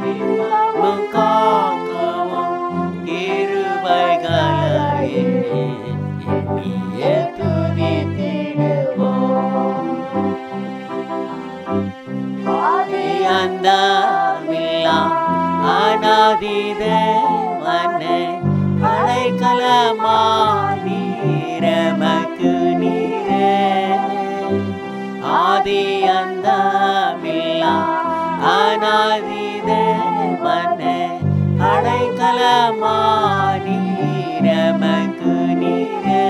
நித்தமம் காக்கவும் இருவைகளையே எண்ணிய துதித்திடுவோம் காக்கவும் இருவைகளையே எண்ணிய ஆதி அந்தமில்லா அநாதிதேவனே அடைக்கலமானீரமக்கு நீரே.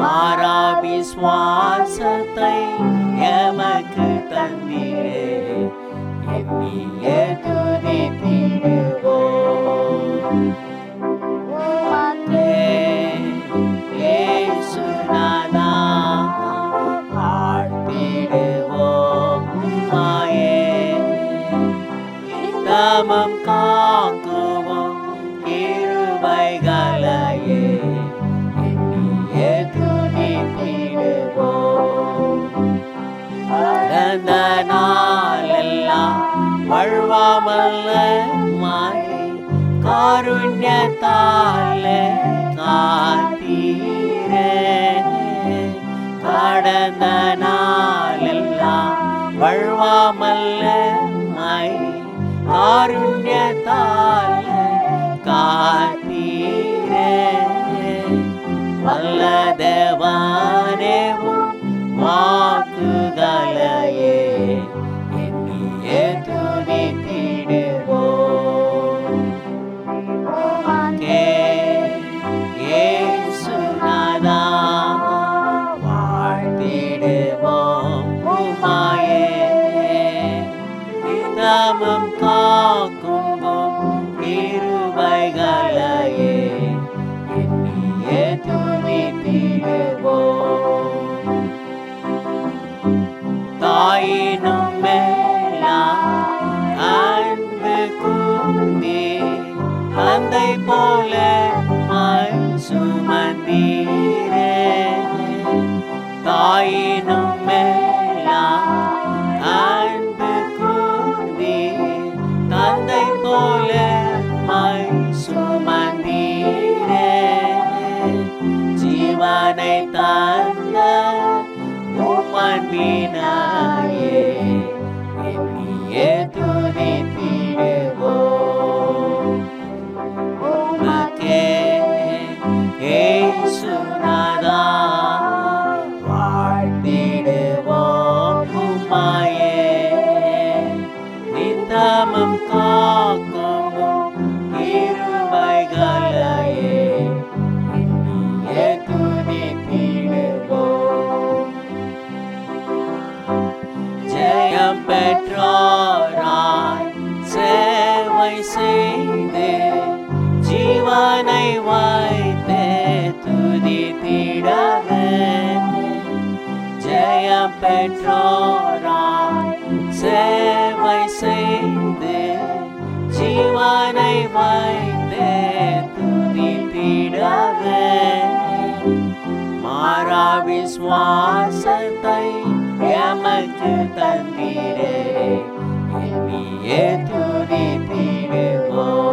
மாறா விஸ்வாசத்தை எமக்கு தந்தீரே. எண்ணிய துதித்திடுவோம் ஏ சுனாதா சமம் காக்குவோம். இருவைகளையே எண்ணிய துதித்திடுவோம். கடந்த நாளெல்லாம் வழ்வாமல்ல மாயே காருண்யத்தாலே காத்தீரே கடந்த நாளெல்லாம் வழ்வாமல்ல மாய் காருண்யத்தாலே காத்தீரே வல்ல தந்தை போல சுமந்தீரே தாயினும் மேலா அன்பு கூர்ந்தே தந்தை போல மாய் சுமந்தீரே. ஜீவனை தந்த உமன்பினாயே எண்ணிய ஜெயம் பெற்றோராய் சேவை செய்தே ஜீவனை வைத்தே துதித்திடவே ஜெயம் பெற்றோராய் சேவை செய்தே ஜீவனை வைத்தே துதித்திடவே மாறா விஸ்வாசத்தை llamaste tandiré, el billete de piremón.